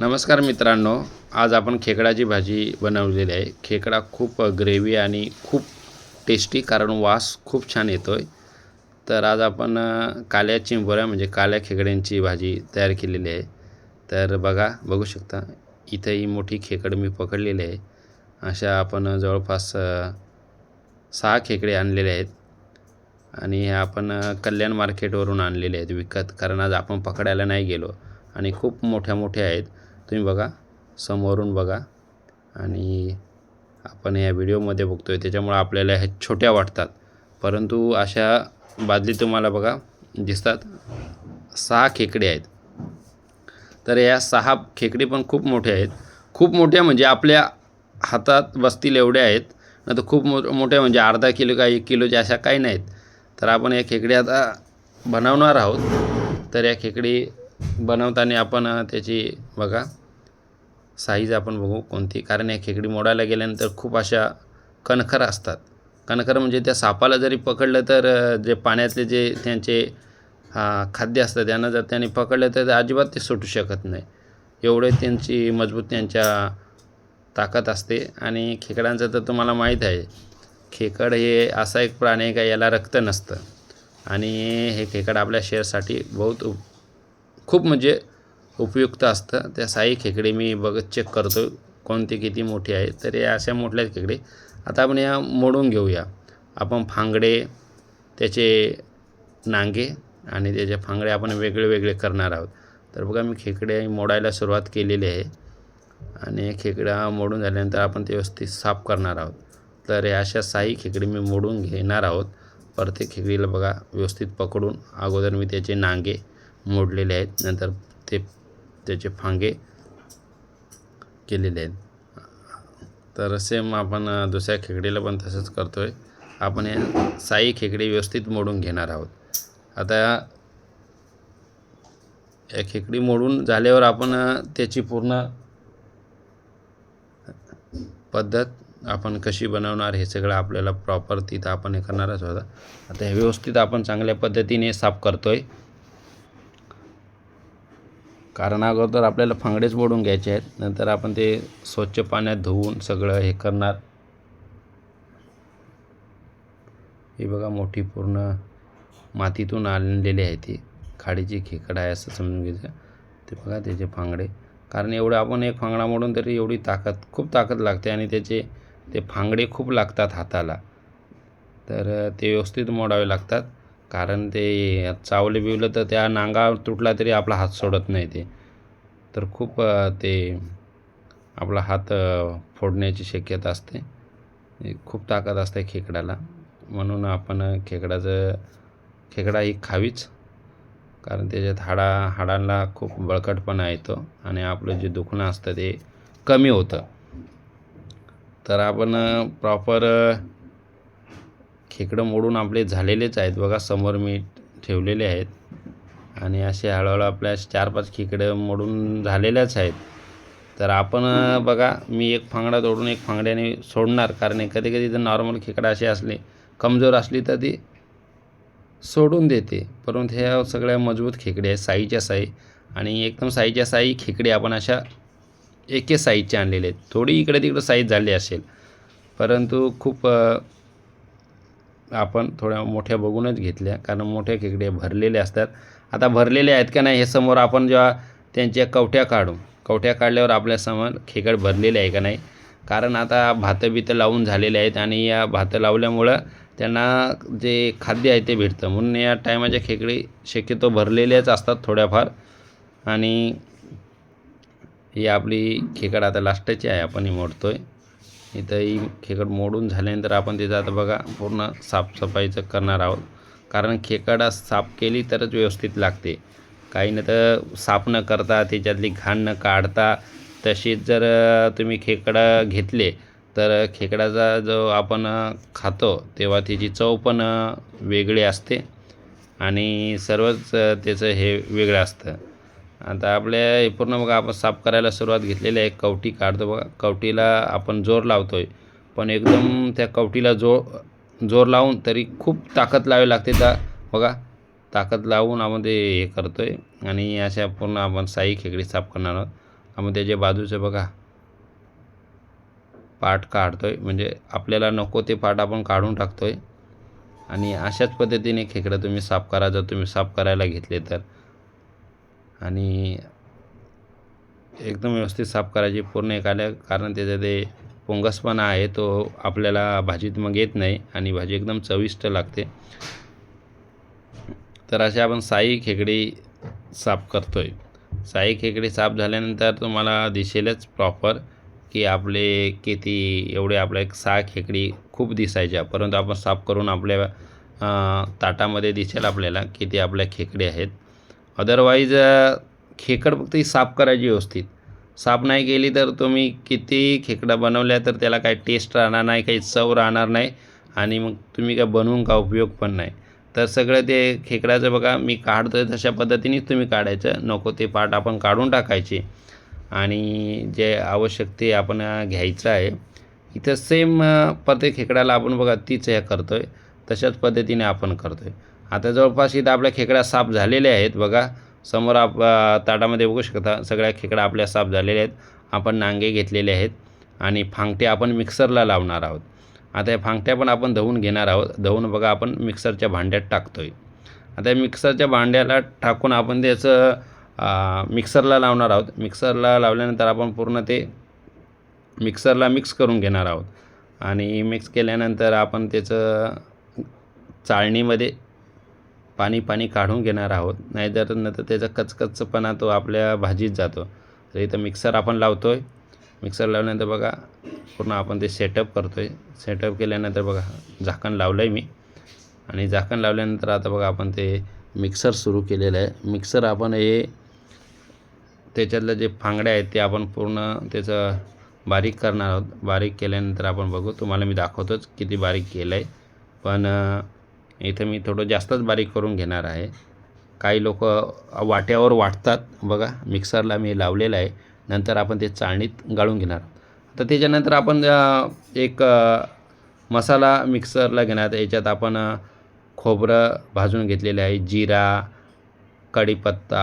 नमस्कार मित्रांनो आज आपण खेकडाची भाजी बनवलेली आहे. खेकडा खूप ग्रेव्ही आणि खूप टेस्टी कारण वास खूप छान येतो आहे तर आज आपण काल्या चिंबोऱ्या म्हणजे काल्या खेकड्यांची भाजी तयार केलेली आहे. तर बघा बघू शकता इथे ही मोठी खेकड मी पकडलेली आहे. अशा आपण जवळपास सहा खेकडे आणलेले आहेत. आणि हे आपण कल्याण मार्केटवरून आणलेले आहेत विकत कारण आज आपण पकडायला नाही गेलो. आणि खूप मोठ्या मोठ्या आहेत. तुम्ही बघा समोरून बघा. आणि आपण या व्हिडिओमध्ये बघतो आहे त्याच्यामुळं आपल्याला ह्या छोट्या वाटतात. परंतु अशा बादली तुम्हाला बघा दिसतात. सहा खेकडे आहेत. तर या सहा खेकडे पण खूप मोठे आहेत. खूप मोठ्या म्हणजे आपल्या हातात बसतील एवढ्या आहेत. नाही तर खूप मो मोठ्या म्हणजे अर्धा किलो का एक किलोच्या अशा काही नाहीत. तर आपण या खेकडे आता बनवणार आहोत. तर या खेकडी बनवताना आपण त्याची बघा साईज आपण बघू कोणती. कारण या खेकडी मोडायला गेल्यानंतर खूप अशा कणखर असतात. कणखर म्हणजे त्या सापाला जरी पकडलं तर जे पाण्यातले जे त्यांचे खाद्य असतं त्यांना जर त्यांनी पकडलं तर अजिबात ते सुटू शकत नाही. एवढे त्यांची मजबूत त्यांच्या ताकद असते. आणि खेकडांचं तर तुम्हाला माहीत आहे खेकड हे असा एक प्राणी आहे का याला रक्त नसतं. आणि हे खेकड आपल्या शरीरासाठी बहुत खूप म्हणजे उपयुक्त असतं. त्या साई खेकडे मी बघत चेक करतो कोणते किती मोठे आहे तर या अशा मोठल्या खेकडे आता आपण या मोडून घेऊया. आपण फांगडे त्याचे नांगे आणि त्याचे फांगडे आपण वेगळे वेगळे करणार आहोत. तर बघा मी खेकडे मोडायला सुरुवात केलेली आहे. आणि खेकडा मोडून झाल्यानंतर आपण ते व्यवस्थित साफ करणार आहोत. तर या अशा साई खेकडे मी मोडून घेणार आहोत. प्रत्येक खेकडीला बघा व्यवस्थित पकडून अगोदर मी त्याचे नांगे मोडलेले आहेत. नंतर ते त्याचे फांगे केलेले आहेत. तर सेम आपण दुसऱ्या खेकडीला पण तसंच करतो आहे आपण हे साई खेकडे व्यवस्थित मोडून घेणार आहोत. आता या खेकडी मोडून झाल्यावर आपण त्याची पूर्ण पद्धत आपण कशी बनवणार हे सगळं आपल्याला प्रॉपर तिथं आपण हे करणारच होता आता हे व्यवस्थित आपण चांगल्या पद्धतीने साफ करतो आहे कारण अगोदर आपल्याला फांगडेच मोडून घ्यायचे आहेत. नंतर आपण ते स्वच्छ पाण्यात धुवून सगळं हे करणार. ही बघा मोठी पूर्ण मातीतून आणलेली आहे ती. खाडीची खेकड आहे असं समजून घ्यायचं. ते बघा त्याचे फांगडे. कारण एवढं आपण एक फांगडा मोडून तरी एवढी ताकद खूप ताकद लागते आणि त्याचे ते फांगडे खूप लागतात हाताला. तर ते व्यवस्थित मोडावे लागतात. कारण ते चावलं बिवलं तर त्या नांगा तुटला तरी आपला हात सोडत नाही ते. तर खूप ते आपला हात फोडण्याची शक्यता असते. खूप ताकद असते खेकड्याला. म्हणून आपण खेकडाचं खेकडा ही खावीच. कारण त्याच्यात हाडा हाडांना खूप बळकटपणा येतो आणि आपलं जे दुखणं असतं ते कमी होतं. तर आपण प्रॉपर खेकडं मोडून आपले झालेलेच आहेत. बघा समोर मी ठेवलेले आहेत. आणि असे हळूहळू आपल्या चार पाच खेकडं मोडून झालेल्याच आहेत. तर आपण बघा मी एक फांगडा तोडून एक फांगड्याने सोडणार. कारण कधी कधी जर नॉर्मल खेकडा असे असले कमजोर असली तर ती सोडून देते. परंतु ह्या सगळ्या मजबूत खेकडे आहेत साईच्या साई. आणि एकदम साईच्या साई खेकडे आपण अशा एके साईजचे आणलेले आहेत. थोडी इकडे तिकडे साईज झाली असेल. परंतु खूप आपण थोड्या मोठ्या बघूनच घेतल्या. कारण मोठ्या खेकडे भरलेले असतात. आता भरलेले आहेत का नाही हे समोर आपण जेव्हा त्यांच्या कवट्या काढू. कवट्या काढल्यावर आपल्यासमोर खेकड भरलेले आहे का नाही? कारण आता भातं बितं लावून झालेले आहेत आणि या भातं लावल्यामुळं त्यांना जे खाद्य आहे ते भेटतं. म्हणून या टायमाच्या खेकडे शक्यतो भरलेल्याच असतात थोड्याफार. आणि ही आपली खेकड आता लास्टची आहे. आपण ही मोडतो आहे इथंही खेकड मोडून झाल्यानंतर आपण तिथं आता बघा पूर्ण साफसफाईचं करणार आहोत. कारण खेकडा साफ केली तरच व्यवस्थित लागते. काही नाही तर साफ न करता त्याच्यातली घाण न काढता तशीच जर तुम्ही खेकडा घेतले तर खेकडाचा जो आपण खातो तेव्हा त्याची चव पण वेगळी असते आणि सर्वच त्याचं हे वेगळं असतं. आता आपल्या हे पूर्ण बघा आपण साफ करायला सुरुवात घेतलेली आहे. कवटी काढतो बघा. कवटीला आपण जोर लावतो आहे पण एकदम त्या कवटीला जो जोर लावून तरी खूप ताकद लावावी लागते. त्या बघा ताकद लावून आपण ते हे करतो आहे आणि अशा पूर्ण आपण साई खेकडी साफ करणार आहोत. आपण त्याचे बाजूचे बघा. पाठ काढतो आहे म्हणजे आपल्याला नको ते पाठ आपण काढून टाकतो आहे आणि अशाच पद्धतीने खेकडं तुम्ही साफ करा. जर तुम्ही साफ करायला घेतले तर. आणि एकदम व्यवस्थित साफ करायची पूर्ण एक आल्या कारण त्याचं ते पोंगसपणा आहे तो आपल्याला भाजीत मग येत नाही आणि भाजी एकदम चविष्ट लागते. तर असे आपण साई खेकडी साफ करतो आहे साई खेकडी साफ झाल्यानंतर तुम्हाला दिसेलच प्रॉपर की आपले किती एवढे आपल्या एक सहा खेकडी खूप दिसायच्या परंतु आपण साफ करून आपल्या ताटामध्ये दिसेल आपल्याला किती आपल्या खेकडे आहेत. अदरवाईज खेकड फक्त ही साफ करायची व्यवस्थित. साफ नाही केली तर तुम्ही किती खेकडं बनवल्या तर त्याला काही टेस्ट राहणार नाही काही चव राहणार नाही आणि मग तुम्ही काय बनवून का उपयोग पण नाही. तर सगळं ते खेकड्याचं बघा मी काढतोय तशा पद्धतीनेच तुम्ही काढायचं. नको ते पाट आपण काढून टाकायचे. आणि जे आवश्यक ते आपण घ्यायचं आहे. इथं सेम प्रत्येक खेकड्याला आपण बघा तीच हे करतो आहे तशाच पद्धतीने आपण करतो आहे आता जवळपास इथं आपल्या खेकड्या साफ झालेल्या आहेत. बघा समोर आप ताटामध्ये बघू शकता सगळ्या खेकडा आपल्या साफ झालेल्या आहेत. आपण नांगे घेतलेले आहेत आणि फांगटे आपण मिक्सरला लावणार आहोत. आता या फांगट्या पण आपण धवून घेणार आहोत. धवून बघा आपण मिक्सरच्या भांड्यात टाकतो आहे आता मिक्सरच्या भांड्याला टाकून आपण त्याचं मिक्सरला लावणार आहोत. मिक्सरला लावल्यानंतर आपण पूर्ण ते मिक्सरला मिक्स करून घेणार आहोत. आणि मिक्स केल्यानंतर आपण त्याचं चाळणीमध्ये पाणी पाणी काढून घेणार आहोत. नाहीतर नंतर त्याचा कचकचपणा तो आपल्या भाजीत जातो. तर इथं मिक्सर आपण लावतो आहे मिक्सर लावल्यानंतर बघा पूर्ण आपण ते सेटअप करतो आहे सेटअप केल्यानंतर बघा झाकण लावलं आहे मी. आणि झाकण लावल्यानंतर आता बघा आपण ते मिक्सर सुरू केलेलं आहे. मिक्सर आपण हे त्याच्यातलं जे फांगड्या आहेत ते आपण पूर्ण त्याचं बारीक करणार आहोत. बारीक केल्यानंतर आपण बघू. तुम्हाला मी दाखवतोच किती बारीक केलं आहे पण इथं मी थोडं जास्तच बारीक करून घेणार आहे. काही लोक वाट्यावर वाटतात. बघा मिक्सरला मी लावलेलं आहे. नंतर आपण ते चाळणीत गाळून घेणार. तर त्याच्यानंतर आपण एक मसाला मिक्सरला घेणार. याच्यात आपण खोबरं भाजून घेतलेलं आहे. जिरा कढीपत्ता.